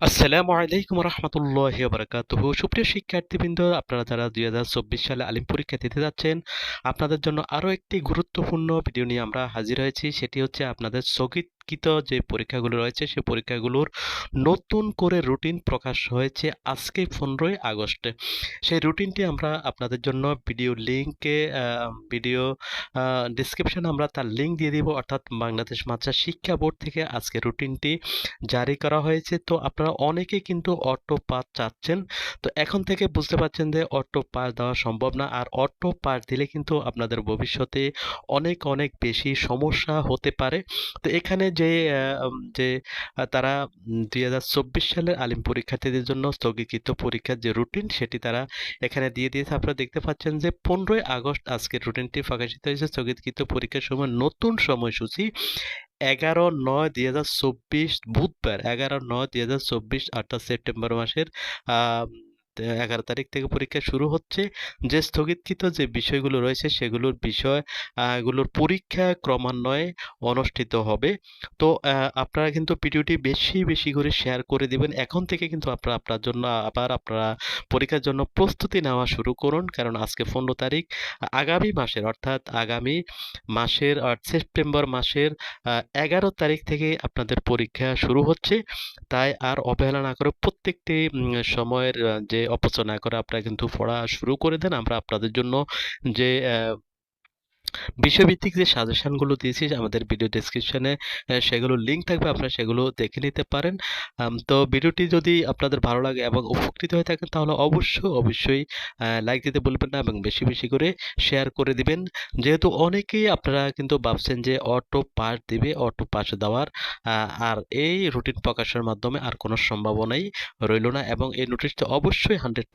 আসসালামু আলাইকুম রহমতুল্লাহ বরকাত সুপ্রিয় শিক্ষার্থীবৃন্দ, আপনারা যারা দুই হাজার চব্বিশ সালে আলিম পরীক্ষা দিতে যাচ্ছেন, আপনাদের জন্য আরও একটি গুরুত্বপূর্ণ ভিডিও নিয়ে আমরা হাজির হয়েছি। সেটি হচ্ছে আপনাদের স্থগিতকৃত যে পরীক্ষাগুলো রয়েছে সেই পরীক্ষাগুলোর নতুন করে রুটিন প্রকাশ হয়েছে আজকে পনেরোই আগস্টে। সেই রুটিনটি আমরা আপনাদের জন্য ভিডিও লিঙ্কে ভিডিও ডিসক্রিপশনে আমরা তার লিঙ্ক দিয়ে দিব। অর্থাৎ বাংলাদেশ মাদ্রাসা শিক্ষা বোর্ড থেকে আজকে রুটিনটি জারি করা হয়েছে। তো আপনারা অনেকেই কিন্তু অটো পাস চাচ্ছেন। তো এখন থেকে বুঝতে পারছেন যে অটো পাস দেওয়া সম্ভব না। আর অটো পাস দিলে কিন্তু আপনাদের ভবিষ্যতে অনেক অনেক বেশি সমস্যা হতে পারে। তো এখানে যে যে তারা দুই হাজার চব্বিশ সালের আলিম পরীক্ষার্থীদের জন্য স্থগিতকৃত পরীক্ষার যে রুটিন সেটি তারা এখানে দিয়ে দিয়েছে। আপনারা দেখতে পাচ্ছেন যে, পনেরোই আগস্ট আজকের রুটিনটি প্রকাশিত হয়েছে। স্থগিতকৃত পরীক্ষার সময় নতুন সময়সূচি এগারো নয় দুই হাজার চব্বিশ বুধবার। এগারো নয় দুই হাজার চব্বিশ, অর্থাৎ সেপ্টেম্বর মাসের এগারো তারিখ থেকে পরীক্ষা শুরু হচ্ছে। যে স্থগিতকৃত যে বিষয়গুলো রয়েছে, সেগুলোর বিষয়গুলোর পরীক্ষা ক্রমান্বয়ে অনুষ্ঠিত হবে। তো আপনারা কিন্তু ভিডিওটি বেশি বেশি করে শেয়ার করে দিবেন। এখন থেকে কিন্তু আপনারা আপনার জন্য আবার আপনারা পরীক্ষার জন্য প্রস্তুতি নেওয়া শুরু করুন। কারণ আজকে পনেরো তারিখ, আগামী মাসের, অর্থাৎ আগামী মাসের সেপ্টেম্বর মাসের এগারো তারিখ থেকে আপনাদের পরীক্ষা শুরু হচ্ছে। তাই আর অবহেলা না করে প্রত্যেকটি সময়ের যে অপচয় না করে আপনারা কিন্তু পড়া শুরু করে দেন। আমরা আপনাদের জন্য যে বিষয়ভিত্তিক যে সাজেশনগুলো দিয়েছি আমাদের ভিডিও ডেসক্রিপশনে সেগুলো লিঙ্ক থাকবে, আপনারা সেগুলো দেখে নিতে পারেন। তো ভিডিওটি যদি আপনাদের ভালো লাগে এবং উপকৃত হয়ে থাকেন, তাহলে অবশ্যই অবশ্যই লাইক দিতে বলবেন না এবং বেশি বেশি করে শেয়ার করে দিবেন। যেহেতু অনেকেই আপনারা কিন্তু ভাবছেন যে অটো পাস দিবে অটো পাস দেওয়ার আর এই রুটিন প্রকাশের মাধ্যমে আর কোনো সম্ভাবনাই রইল না এবং এই নোটিশটা অবশ্যই হান্ড্রেড